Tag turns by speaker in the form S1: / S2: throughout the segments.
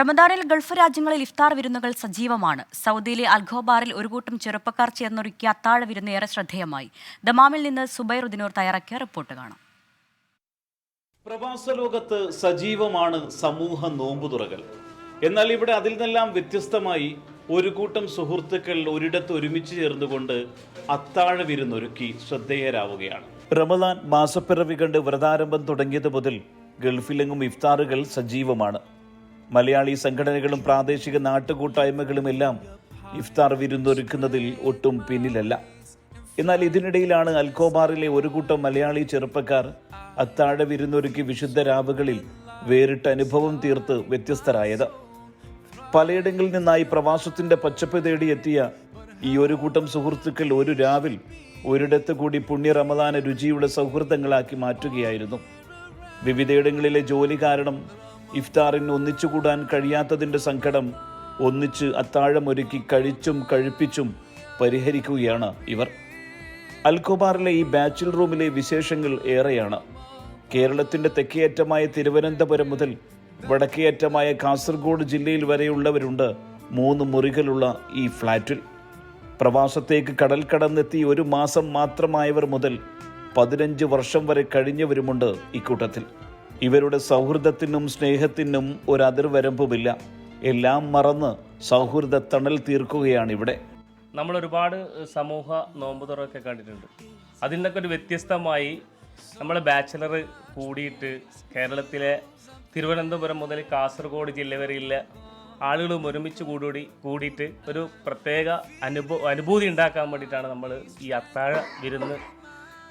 S1: റമദാനിൽ ഗൾഫ് രാജ്യങ്ങളിൽ ഇഫ്താർ വിരുന്നുകൾ സജീവമാണ്. സൗദിയിലെ അൽഖോബാറിൽ ഒരു കൂട്ടം ചെറുപ്പക്കാർ ചേർന്നൊരുക്കിയ അത്താഴ വിരുന്ന് ഏറെ ശ്രദ്ധേയമായി. ദമാമിൽ നിന്ന് സുബൈറുദ്ദീനൂർ തയ്യാറാക്കിയ റിപ്പോർട്ട് കാണാം.
S2: പ്രവാസ ലോകത്ത് സജീവമാണ് സമൂഹ നോമ്പുതുറകൾ എന്നാൽ ഇവിടെ അതിൽ നിന്നെല്ലാം വ്യത്യസ്തമായി ഒരു കൂട്ടം സുഹൃത്തുക്കൾ ഒരിടത്ത് ഒരുമിച്ച് ചേർന്നുകൊണ്ട് അത്താഴ വിരുന്നൊരുക്കി ശ്രദ്ധേയരാവുകയാണ്. റമദാൻ മാസപ്പിറവി കണ്ട് വ്രതാരംഭം തുടങ്ങിയത് മുതൽ ഗൾഫിലെങ്ങും ഇഫ്താറുകൾ സജീവമാണ്. മലയാളി സംഘടനകളും പ്രാദേശിക നാട്ടുകൂട്ടായ്മകളും എല്ലാം ഇഫ്താർ വിരുന്നൊരുക്കുന്നതിൽ ഒട്ടും പിന്നിലല്ല. എന്നാൽ ഇതിനിടയിലാണ് അൽക്കോബാറിലെ ഒരു കൂട്ടം മലയാളി ചെറുപ്പക്കാർ അത്താഴ വിരുന്നൊരുക്കി വിശുദ്ധ രാവുകളിൽ വേറിട്ട അനുഭവം തീർത്ത് വ്യത്യസ്തരായത്. പലയിടങ്ങളിൽ നിന്നായി പ്രവാസത്തിന്റെ പച്ചപ്പ് തേടിയെത്തിയ ഈ ഒരു കൂട്ടം സുഹൃത്തുക്കൾ ഒരു രാവിൽ ഒരിടത്ത് കൂടി പുണ്യ റമദാന രുചിയുടെ സൗഹൃദങ്ങളാക്കി മാറ്റുകയായിരുന്നു. വിവിധയിടങ്ങളിലെ ജോലി കാരണം ഇഫ്താറിന് ഒന്നിച്ചുകൂടാൻ കഴിയാത്തതിന്റെ സങ്കടം ഒന്നിച്ച് അത്താഴമൊരുക്കി കഴിച്ചും കഴിപ്പിച്ചും പരിഹരിക്കുകയാണ് ഇവർ. അൽക്കോബാറിലെ ഈ ബാച്ചിൽ റൂമിലെ വിശേഷങ്ങൾ ഏറെയാണ്. കേരളത്തിന്റെ തെക്കേയറ്റമായ തിരുവനന്തപുരം മുതൽ വടക്കേയറ്റമായ കാസർഗോഡ് ജില്ലയിൽ വരെയുള്ളവരുണ്ട് മൂന്ന് മുറികളുള്ള ഈ ഫ്ലാറ്റിൽ പ്രവാസത്തേക്ക് കടൽ കടന്നെത്തി ഒരു മാസം മാത്രമായവർ മുതൽ പതിനഞ്ച് വർഷം വരെ കഴിഞ്ഞവരുമുണ്ട് ഇക്കൂട്ടത്തിൽ. ഇവരുടെ സൗഹൃദത്തിനും സ്നേഹത്തിനും ഒരു അതിർവരമ്പുമില്ല. എല്ലാം മറന്ന് സൗഹൃദ തണൽ തീർക്കുകയാണ് ഇവിടെ.
S3: നമ്മൾ ഒരുപാട് സമൂഹ നോമ്പ് തുറയൊക്കെ കണ്ടിട്ടുണ്ട്. അതിൽ നിന്നൊക്കെ ഒരു വ്യത്യസ്തമായി നമ്മൾ ബാച്ചിലർ കൂടിയിട്ട് കേരളത്തിലെ തിരുവനന്തപുരം മുതൽ കാസർഗോഡ് ജില്ല വരെയുള്ള ആളുകളും ഒരുമിച്ച് കൂടി കൂടിയിട്ട് ഒരു പ്രത്യേക അനുഭവ അനുഭൂതി ഉണ്ടാക്കാൻ വേണ്ടിയിട്ടാണ് നമ്മൾ ഈ അത്താഴ വിരുന്ന്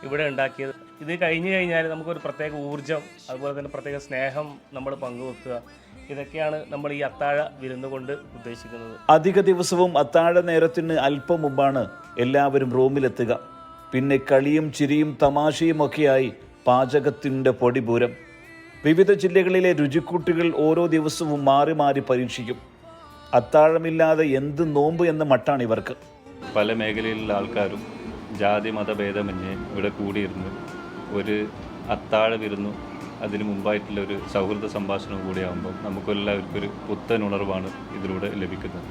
S3: ഇവിടെ ഉണ്ടാക്കിയത്. ഇത് കഴിഞ്ഞു കഴിഞ്ഞാൽ നമുക്കൊരു പ്രത്യേക ഊർജം അതുപോലെ തന്നെ പ്രത്യേക സ്നേഹം നമ്മൾ പങ്കുവെക്കുക. ഇതൊക്കെയാണ് നമ്മൾ ഈ അത്താഴ വിരുന്ന് കൊണ്ട് ഉദ്ദേശിക്കുന്നത്.
S2: അധിക ദിവസവും അത്താഴ നേരത്തിന് അല്പം മുമ്പാണ് എല്ലാവരും റൂമിലെത്തുക. പിന്നെ കളിയും ചിരിയും തമാശയും ഒക്കെയായി പാചകത്തിന്റെ പൊടിപൂരം. വിവിധ ജില്ലകളിലെ രുചിക്കൂട്ടുകൾ ഓരോ ദിവസവും മാറി മാറി പരീക്ഷിക്കും. അത്താഴമില്ലാതെ എന്ത് നോമ്പ് എന്ന മട്ടാണ് ഇവർക്ക്.
S4: പല മേഖലയിലുള്ള ആൾക്കാരും ജാതി മതഭേദമന്യേ ഇവിടെ കൂടിയിരുന്ന്. ഒരു അത്താഴ വിരുന്നു അതിന് മുമ്പായിട്ടുള്ള ഒരു സൗഹൃദ സംഭാഷണം കൂടിയാകുമ്പോൾ നമുക്കെല്ലാവർക്കും ഒരു പുത്തൻ ഉണർവാണ് ഇതിലൂടെ ലഭിക്കുന്നത്.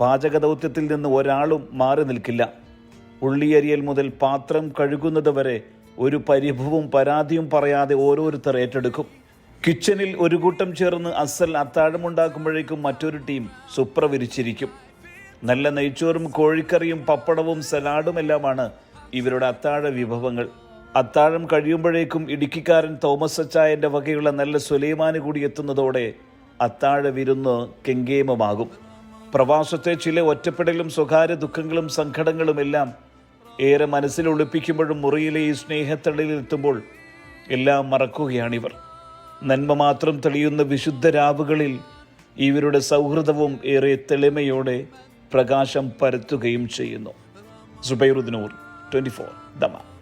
S2: പാചക ദൗത്യത്തിൽ നിന്ന് ഒരാളും മാറി നിൽക്കില്ല. ഉള്ളിയരിയൽ മുതൽ പാത്രം കഴുകുന്നത് വരെ ഒരു പരിഭവവും പരാതിയും പറയാതെ ഓരോരുത്തർ ഏറ്റെടുക്കും. കിച്ചണിൽ ഒരു കൂട്ടം ചേർന്ന് അസൽ അത്താഴമുണ്ടാക്കുമ്പോഴേക്കും മറ്റൊരു ടീം സുപ്ര വിരിച്ചിരിക്കും. നല്ല നെയ്ച്ചോറും കോഴിക്കറിയും പപ്പടവും സലാഡും എല്ലാമാണ് ഇവരുടെ അത്താഴ വിഭവങ്ങൾ. അത്താഴം കഴിയുമ്പോഴേക്കും ഇടുക്കിക്കാരൻ തോമസ് അച്ചായന്റെ വകയുള്ള നല്ല സുലൈമാന് കൂടി എത്തുന്നതോടെ അത്താഴ വിരുന്ന് കെങ്കേമമാകും. പ്രവാസത്തെ ചില ഒറ്റപ്പെടലും സ്വകാര്യ ദുഃഖങ്ങളും സങ്കടങ്ങളും എല്ലാം ഏറെ മനസ്സിൽ ഒളിപ്പിക്കുമ്പോഴും മുറിയിലെ ഈ സ്നേഹത്തളിലെത്തുമ്പോൾ എല്ലാം മറക്കുകയാണിവർ. നന്മ മാത്രം തെളിയുന്ന വിശുദ്ധ രാവുകളിൽ ഇവരുടെ സൗഹൃദവും ഏറെ തെളിമയോടെ പ്രകാശം പരത്തുകയും ചെയ്യുന്നു. സുബൈറുദ്ദീനൂർ 24 દમણ